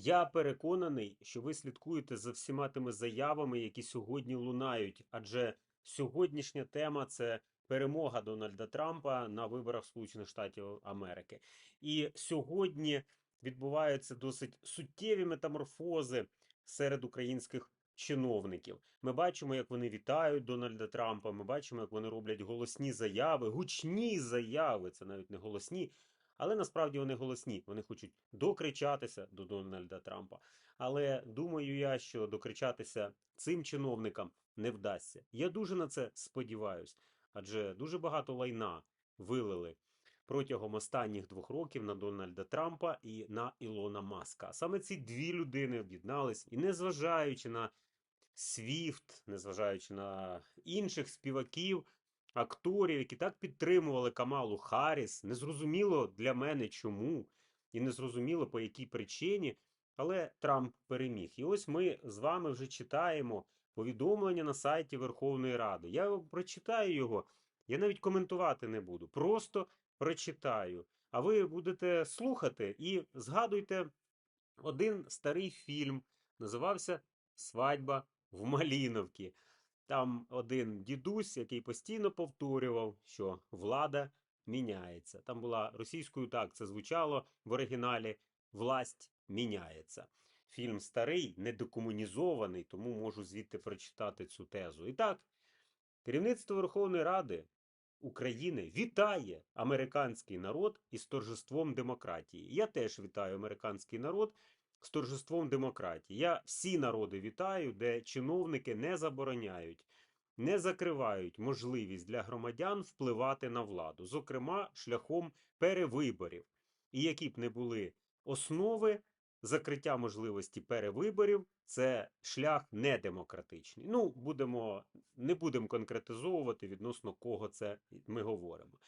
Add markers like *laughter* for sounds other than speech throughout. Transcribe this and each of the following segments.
Я переконаний, що ви слідкуєте за всіма тими заявами, які сьогодні лунають, адже сьогоднішня тема це перемога Дональда Трампа на виборах Сполучених Штатів Америки. І сьогодні відбуваються досить суттєві метаморфози серед українських чиновників. Ми бачимо, як вони вітають Дональда Трампа. Ми бачимо, як вони роблять голосні заяви, гучні заяви. Це навіть не голосні, але насправді вони голосні. Вони хочуть докричатися до Дональда Трампа. Але думаю я, що докричатися цим чиновникам не вдасться. Я дуже на це сподіваюся, адже дуже багато лайна вилили протягом останніх двох років на Дональда Трампа і на Ілона Маска. Саме ці дві людини об'єднались, і незважаючи на Свіфт, незважаючи на інших співаків, акторів, які так підтримували Камалу Харріс, незрозуміло для мене чому, і незрозуміло по якій причині, але Трамп переміг. І ось ми з вами вже читаємо повідомлення на сайті Верховної Ради. Я прочитаю його, я навіть коментувати не буду. Просто прочитаю. А ви будете слухати і згадуйте один старий фільм, називався Свадьба в Маліновці. Там один дідусь, який постійно повторював, що влада міняється. Там була російською так це звучало в оригіналі Власть міняється. Фільм старий, недокомунізований, тому можу звідти прочитати цю тезу. І так, керівництво Верховної Ради України вітає американський народ із торжеством демократії. Я теж вітаю американський народ з торжеством демократії. Я всі народи вітаю, де чиновники не забороняють, не закривають можливість для громадян впливати на владу, зокрема шляхом перевиборів. І які б не були основи, закриття можливості перевиборів це шлях недемократичний. Ну, будемо, не будемо конкретизовувати відносно кого це ми говоримо.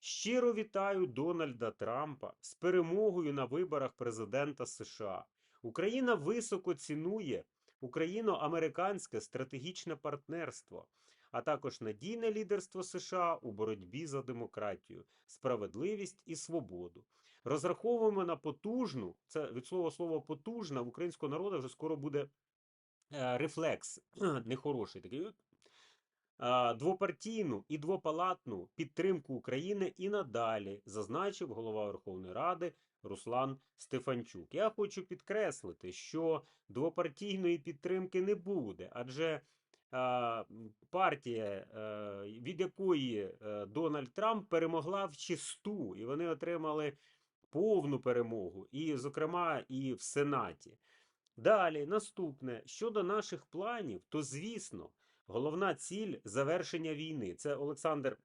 Щиро вітаю Дональда Трампа з перемогою на виборах президента США. Україна високо цінує україно-американське стратегічне партнерство, а також надійне лідерство США у боротьбі за демократію, справедливість і свободу. Розраховуємо на потужну, це від слова слово потужна в українського народу вже скоро буде е, рефлекс, *clears throat* нехороший такий двопартійну і двопалатну підтримку України і надалі, зазначив голова Верховної Ради Руслан Стефанчук. Я хочу підкреслити, що двопартійної підтримки не буде, адже партія, е, від якої е, Дональд Трамп перемогла в чисту, і вони отримали повну перемогу, і, зокрема, і в Сенаті. Далі, наступне щодо наших планів, то звісно. Головна ціль завершення війни. Це Олександр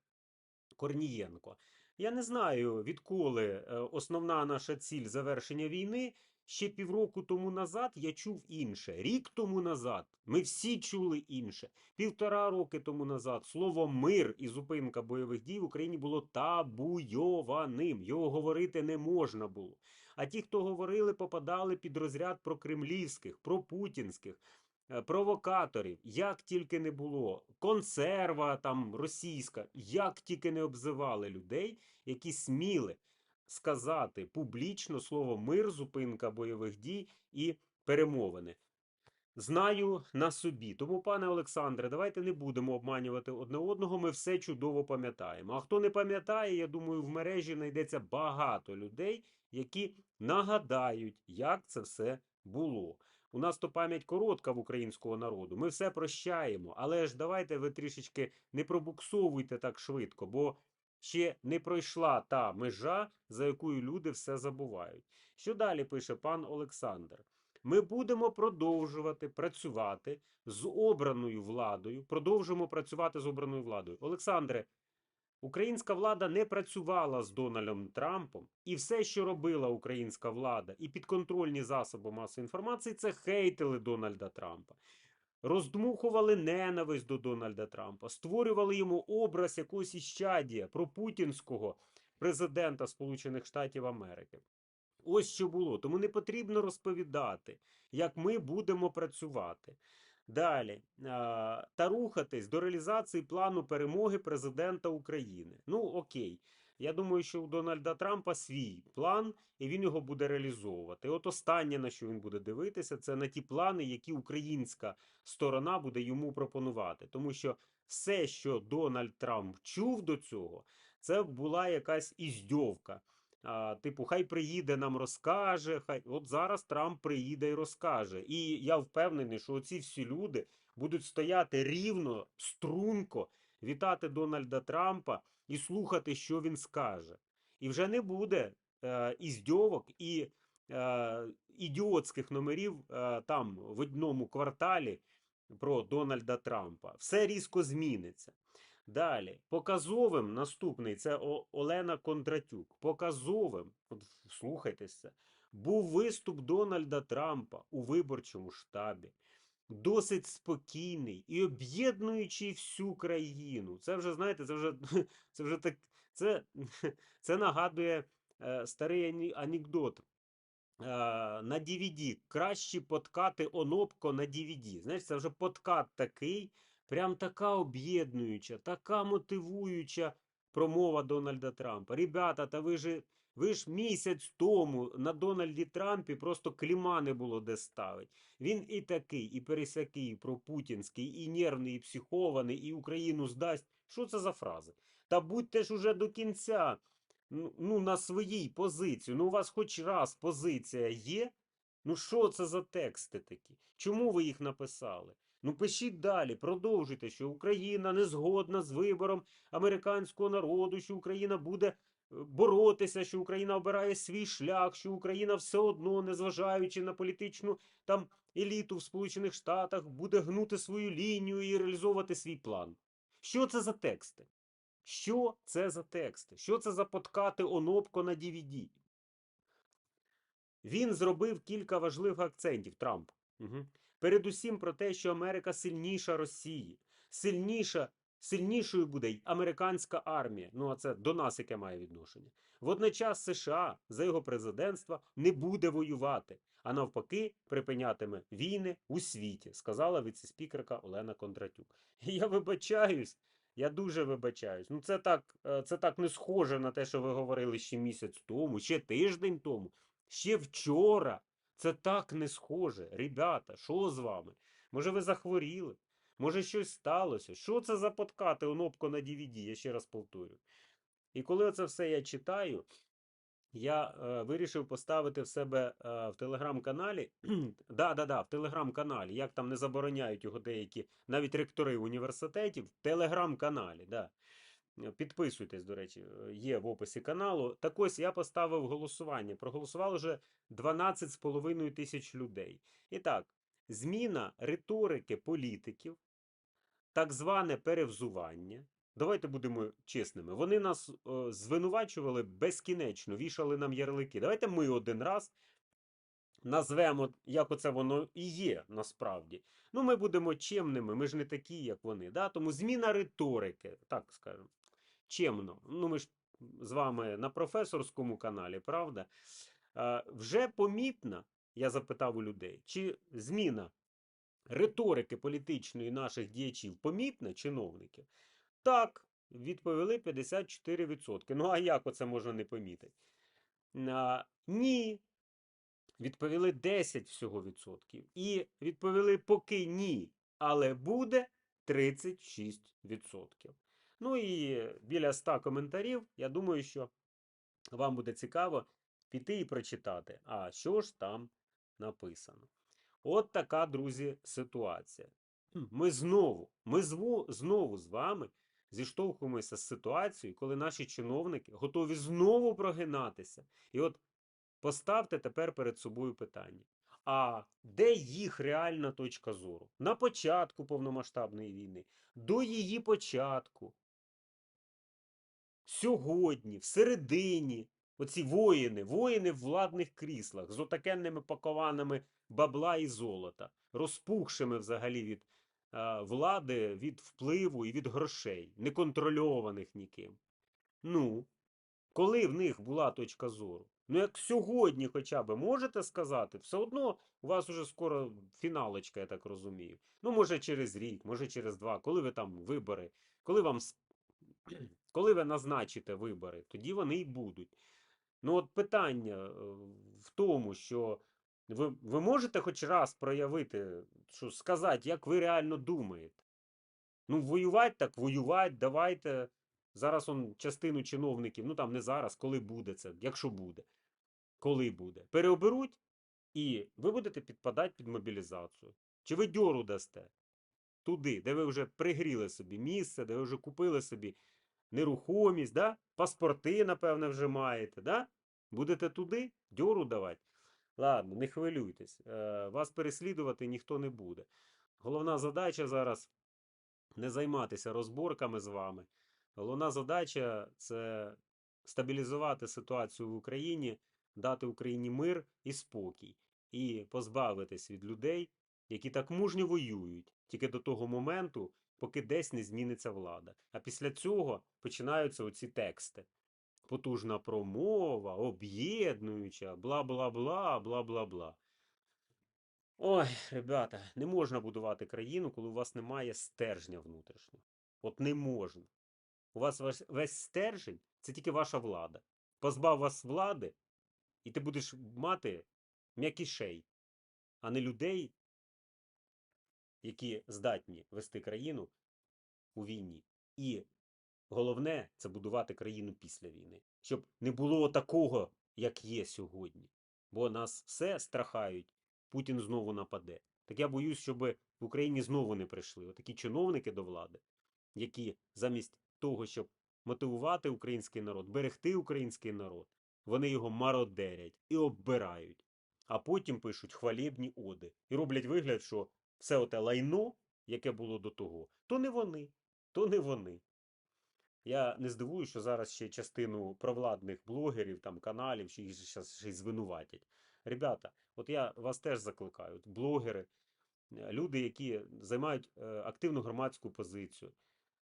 Корнієнко. Я не знаю, відколи е, основна наша ціль завершення війни. Ще півроку тому назад я чув інше. Рік тому назад ми всі чули інше. Півтора роки тому назад слово мир і зупинка бойових дій в Україні було табуйованим. Його говорити не можна було. А ті, хто говорили, попадали під розряд прокремлівських, пропутінських, е, провокаторів, як тільки не було, консерва там російська, як тільки не обзивали людей, які сміли сказати публічно слово мир, зупинка бойових дій і перемовини. Знаю на собі. Тому, пане Олександре, давайте не будемо обманювати одне одного. Ми все чудово пам'ятаємо. А хто не пам'ятає, я думаю, в мережі знайдеться багато людей, які нагадають, як це все було. У нас то пам'ять коротка в українського народу. Ми все прощаємо, але ж давайте ви трішечки не пробуксовуйте так швидко, бо ще не пройшла та межа, за якою люди все забувають. Що далі пише пан Олександр? Ми будемо продовжувати працювати з обраною владою. Продовжуємо працювати з обраною владою. Олександре, українська влада не працювала з Дональдом Трампом, і все, що робила українська влада, і підконтрольні засоби масової інформації, це хейтили Дональда Трампа. Роздмухували ненависть до Дональда Трампа, створювали йому образ якогось іщадія пропутінського президента Сполучених Штатів Америки. Ось що було. Тому не потрібно розповідати, як ми будемо працювати. Далі та рухатись до реалізації плану перемоги президента України. Ну окей, Я думаю, що у Дональда Трампа свій план, і він його буде реалізовувати. От останнє, на що він буде дивитися, це на ті плани, які українська сторона буде йому пропонувати. Тому що все, що Дональд Трамп чув до цього, це була якась іздьовка. Типу, хай приїде, нам розкаже. Хай от зараз Трамп приїде і розкаже. І я впевнений, що оці всі люди будуть стояти рівно, струнко, вітати Дональда Трампа і слухати, що він скаже. І вже не буде е, іздьовок і е, ідіотських номерів е, там в одному кварталі про Дональда Трампа. Все різко зміниться. Далі, показовим наступний це Олена Кондратюк. Показовим, от слухайтеся, був виступ Дональда Трампа у виборчому штабі. Досить спокійний і об'єднуючий всю країну. Це вже, знаєте, це вже, *laughs* це вже так. Це, *laughs* це нагадує е, старий анекдот. Е, на DVD. Кращі подкати онопко на DVD. Знаєш, це вже подкат такий, прям така об'єднуюча, така мотивуюча промова Дональда Трампа. Ребята, та ви ж, ви ж місяць тому на Дональді Трампі просто кліма не було де ставить. Він і такий, і пересякий, і пропутінський, і нервний, і психований, і Україну здасть. Що це за фрази? Та будьте ж уже до кінця ну, ну, на своїй позиції. Ну, у вас хоч раз позиція є. Ну, що це за тексти такі? Чому ви їх написали? Ну, пишіть далі, продовжуйте, що Україна не згодна з вибором американського народу, що Україна буде е, боротися, що Україна обирає свій шлях, що Україна все одно, незважаючи на політичну там еліту в Сполучених Штатах, буде гнути свою лінію і реалізовувати свій план. Що це за тексти? Що це за тексти? Що це за подкати онопко на DVD? Він зробив кілька важливих акцентів Трамп. Угу. Передусім про те, що Америка сильніша Росії, сильніша, сильнішою буде й американська армія. Ну а це до нас яке має відношення. Водночас США за його президентства не буде воювати, а навпаки, припинятиме війни у світі, сказала віцеспікерка Олена Кондратюк. *laughs* Я вибачаюсь. Я дуже вибачаюсь. Ну, це так, е, це так не схоже на те, що ви говорили ще місяць тому, ще тиждень тому, ще вчора. Це так не схоже. Ребята, що з вами? Може, ви захворіли? Може, щось сталося? Що це за подкати онопко на DVD? Я ще раз повторю. І коли це все я читаю, я е, вирішив поставити в себе е, в телеграм-каналі. да, да, да, в телеграм-каналі. Як там не забороняють його деякі, навіть ректори університетів, в телеграм-каналі. Да. Е, Підписуйтесь, до речі, е, є в описі каналу. Так ось я поставив голосування. Проголосувало вже 12,5 тисяч людей. І так, зміна риторики політиків, так зване перевзування. Давайте будемо чесними. Вони нас е, звинувачували безкінечно, вішали нам ярлики. Давайте ми один раз назвемо, як оце воно і є насправді. Ну, ми будемо чемними, ми ж не такі, як вони. Да? Тому зміна риторики, так скажемо, чемно. Ну, ми ж з вами на професорському каналі, правда? Е, вже помітна, я запитав у людей, чи зміна риторики політичної наших діячів помітна, чиновників? Так, відповіли 54%. Ну, а як оце можна не помітити? А, ні. Відповіли 10 всього відсотків. І відповіли поки ні, але буде 36%. Ну і біля 100 коментарів, я думаю, що вам буде цікаво піти і прочитати. А що ж там написано? От така, друзі, ситуація. Ми знову, ми зву, знову з вами зіштовхуємося з ситуацією, коли наші чиновники готові знову прогинатися. І от поставте тепер перед собою питання. А де їх реальна точка зору? На початку повномасштабної війни, до її початку, сьогодні, всередині, оці воїни, воїни в владних кріслах з отакенними пакованими бабла і золота, розпухшими взагалі від е, влади, від впливу і від грошей, неконтрольованих ніким. Ну, коли в них була точка зору? Ну, як сьогодні хоча б можете сказати, все одно у вас уже скоро фіналочка, я так розумію. Ну, може, через рік, може через два, коли ви там вибори, коли вам Коли ви назначите вибори, тоді вони й будуть. Ну, от питання е, в тому, що ви, ви можете хоч раз проявити, що сказати, як ви реально думаєте. Ну, воювати так, воювати, давайте. Зараз он частину чиновників, ну там не зараз, коли буде це, якщо буде, коли буде, переоберуть, і ви будете підпадати під мобілізацію. Чи ви дьору дасте туди, де ви вже пригріли собі місце, де ви вже купили собі нерухомість, да? паспорти, напевне, вже маєте, да? будете туди дьору давати. Ладно, не хвилюйтесь, е, вас переслідувати ніхто не буде. Головна задача зараз не займатися розборками з вами. Головна задача це стабілізувати ситуацію в Україні, дати Україні мир і спокій, і позбавитись від людей, які так мужньо воюють, тільки до того моменту, поки десь не зміниться влада. А після цього починаються оці тексти. Потужна промова, об'єднуюча, бла бла бла, бла бла бла. Ой, ребята, не можна будувати країну, коли у вас немає стержня внутрішнього. От не можна. У вас весь, стержень це тільки ваша влада. Позбав вас влади, і ти будеш мати м'якішей, а не людей, які здатні вести країну у війні. І головне це будувати країну після війни, щоб не було такого, як є сьогодні. Бо нас все страхають, Путін знову нападе. Так я боюсь, щоб в Україні знову не прийшли отакі чиновники до влади, які замість того, щоб мотивувати український народ, берегти український народ, вони його мародерять і оббирають, а потім пишуть хвалібні оди і роблять вигляд, що все оте лайно, яке було до того, то не вони, то не вони. Я не здивуюся, що зараз ще частину провладних блогерів, там каналів, що їх зараз ще й звинуватять. Ребята, от я вас теж закликаю, от блогери, е, люди, які займають е, активну громадську позицію.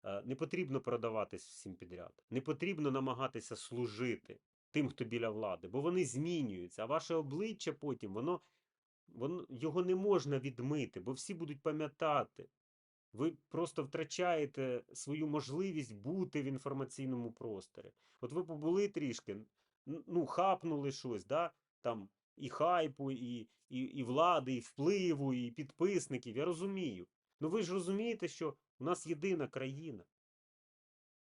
Е, Не потрібно продаватись всім підряд. Не потрібно намагатися служити тим, хто біля влади, бо вони змінюються, а ваше обличчя потім, воно, воно його не можна відмити, бо всі будуть пам'ятати. Ви просто втрачаєте свою можливість бути в інформаційному просторі. От ви побули трішки, ну, хапнули щось, да? там і хайпу, і, і, і влади, і впливу, і підписників. Я розумію. Ну ви ж розумієте, що у нас єдина країна.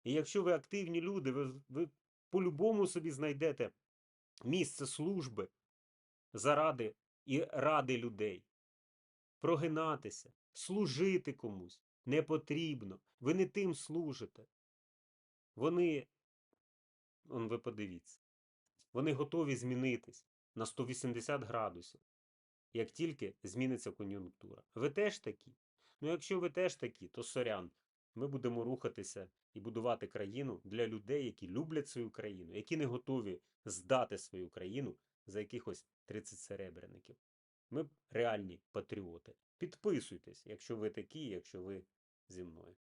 І якщо ви активні люди, ви, ви по-любому собі знайдете місце служби заради і ради людей. Прогинатися, служити комусь не потрібно. Ви не тим служите. Вони, он ви подивіться, вони готові змінитись на 180 градусів, як тільки зміниться кон'юнктура. Ви теж такі? Ну, якщо ви теж такі, то сорян. Ми будемо рухатися і будувати країну для людей, які люблять свою країну, які не готові здати свою країну за якихось 30 серебряників. Ми реальні патріоти. Підписуйтесь, якщо ви такі, якщо ви зі мною.